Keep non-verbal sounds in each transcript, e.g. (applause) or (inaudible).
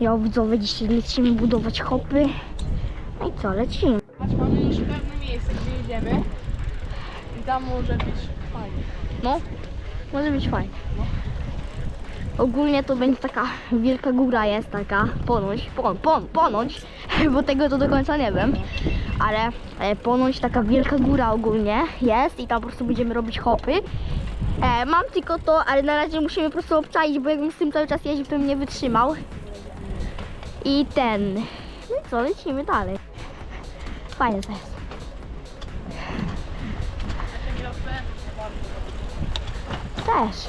Ja widzowie dzisiaj lecimy budować hopy. No i co, lecimy. Patrz, mamy już pewne miejsce, gdzie jedziemy. I tam może być fajnie. No, może być fajnie. Ogólnie to będzie taka wielka góra jest taka, ponoć, pon, pon, ponoć, (laughs) bo tego to do końca nie wiem, ale e, ponoć taka wielka góra ogólnie jest i tam po prostu będziemy robić hopy. E, mam tylko to, ale na razie musimy po prostu obczaić, bo jakbym z tym cały czas jeździł, to bym nie wytrzymał. I ten, no i co, lecimy dalej. Fajne to jest. Też.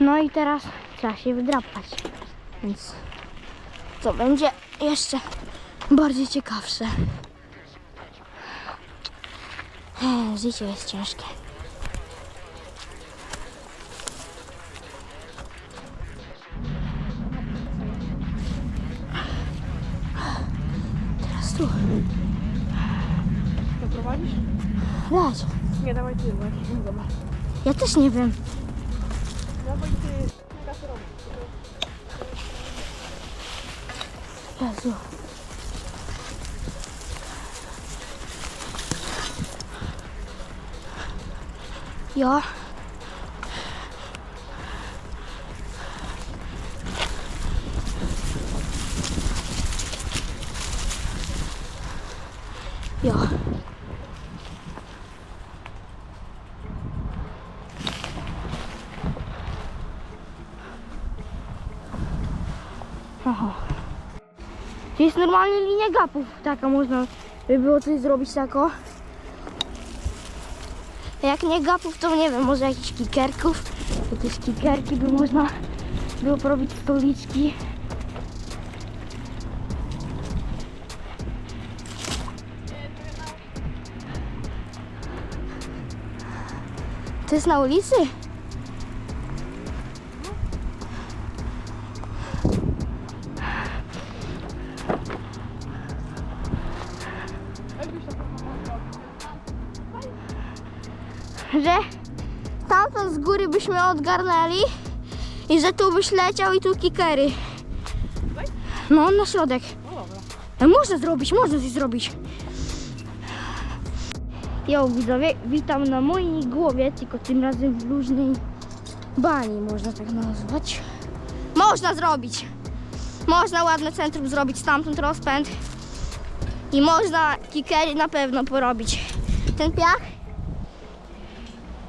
No i teraz trzeba się wydrapać. Więc co będzie jeszcze bardziej ciekawsze. Życie jest ciężkie. Doprowadzisz? Leć. Nie, dawaj ty, właśnie. Zobacz. Ja też nie wiem. Dawaj ty. Się robić. Jezu. Ja. Ja. Aha. To jest normalnie linia gapów. Taka można by było coś zrobić tako. Jak nie gapów, to nie wiem, może jakichś kikerków. Jakieś kikerki by można było porobić stoliczki. To jest na ulicy? Że tamtąd z góry byśmy odgarnęli i że tu byś leciał i tu kikery. No, na środek. No Można zrobić, można coś zrobić. Jo, widzowie, witam na mojej głowie, tylko tym razem w luźnej bani, można tak nazwać. Można zrobić! Można ładne centrum zrobić, stamtąd rozpęd. I można kikery na pewno porobić. Ten piach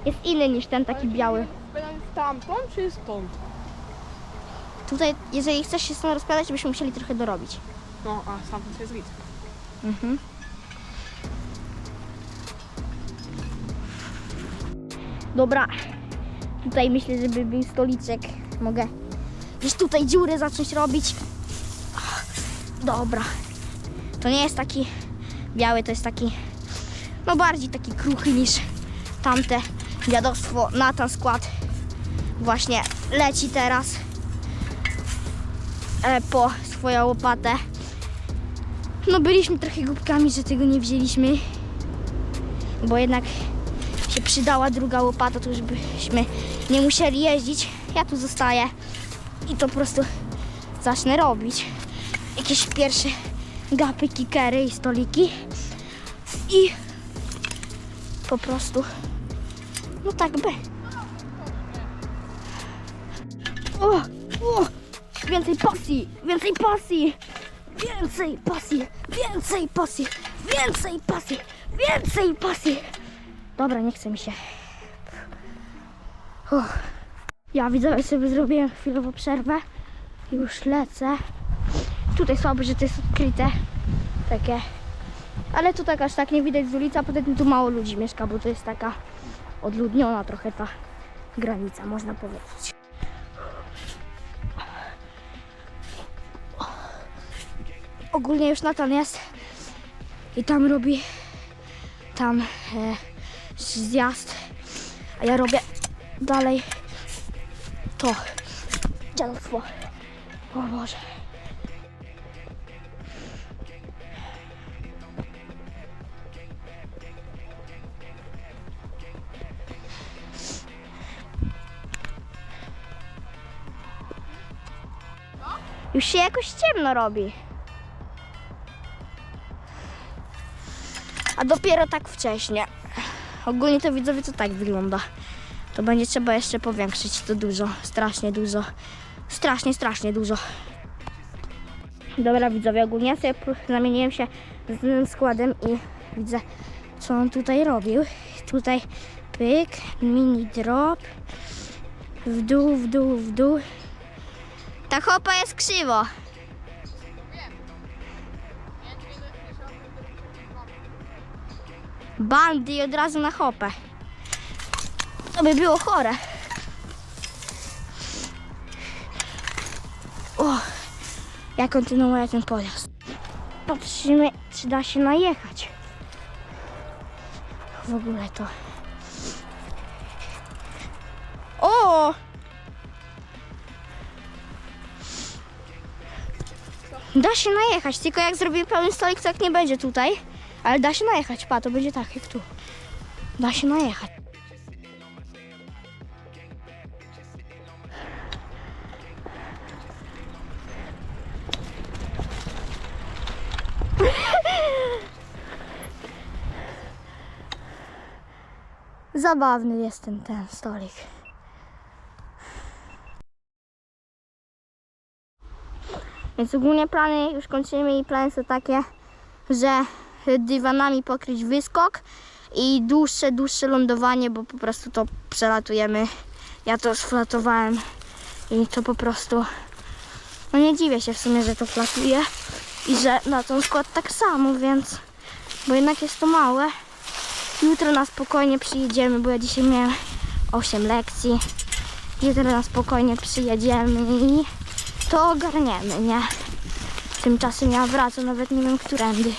jest inny niż ten taki biały. Pytanie stamtąd czy stąd? Tutaj, jeżeli chcesz się stąd rozkładać, byśmy musieli trochę dorobić. No, a stamtąd jest git. Mhm. Dobra. Tutaj myślę, żeby był stoliczek. Mogę gdzieś tutaj dziurę zacząć robić. Dobra. To nie jest taki biały, to jest taki no bardziej taki kruchy niż tamte dziadostwo na ten skład. Właśnie leci teraz e, po swoją łopatę. No byliśmy trochę głupkami, że tego nie wzięliśmy. Bo jednak się przydała druga łopata, to już byśmy nie musieli jeździć. Ja tu zostaję i to po prostu zacznę robić. Jakieś pierwsze gapy, kikery i stoliki. I po prostu no tak by. O, o, więcej pasji, więcej pasji. Więcej pasji, więcej pasji, więcej pasji, więcej pasji. Dobra, nie chce mi się. Uff. Ja widzę, sobie zrobiłem chwilową przerwę. Już lecę. Tutaj słabo, że to jest odkryte. Takie. Ale tu tak aż tak nie widać z ulicy, a poza tym tu mało ludzi mieszka, bo to jest taka odludniona trochę ta granica, można powiedzieć. Ogólnie już Natan jest i tam robi tam e, zjazd, a ja robię dalej to dziadostwo. O Boże. Już się jakoś ciemno robi. A dopiero tak wcześnie. Ogólnie to widzowie to tak wygląda. To będzie trzeba jeszcze powiększyć to dużo. Strasznie dużo. Strasznie, strasznie dużo. Dobra widzowie, ogólnie ja sobie zamieniłem się z tym składem i widzę co on tutaj robił. Tutaj pyk, mini drop. W dół, w dół, w dół. Ta chopa jest krzywo. Bandy i od razu na hopę. To by było chore. O, ja kontynuuję ten podjazd. Patrzymy, czy da się najechać. W ogóle to. O! Da się najechać, tylko jak zrobię pełny stolik, to tak nie będzie tutaj. Ale da się najechać, pa, to będzie tak jak tu. Da się najechać. (laughs) Zabawny jest ten, ten stolik. Więc ogólnie plany już kończymy i plany są takie, że dywanami pokryć wyskok i dłuższe, dłuższe lądowanie, bo po prostu to przelatujemy. Ja to sflatowałem i to po prostu, no nie dziwię się w sumie, że to flatuje i że na ten skład tak samo, więc, bo jednak jest to małe. Jutro na spokojnie przyjedziemy, bo ja dzisiaj miałem 8 lekcji. Jutro na spokojnie przyjedziemy i to ogarniemy, nie? Tymczasem ja wracam, nawet nie wiem którędy.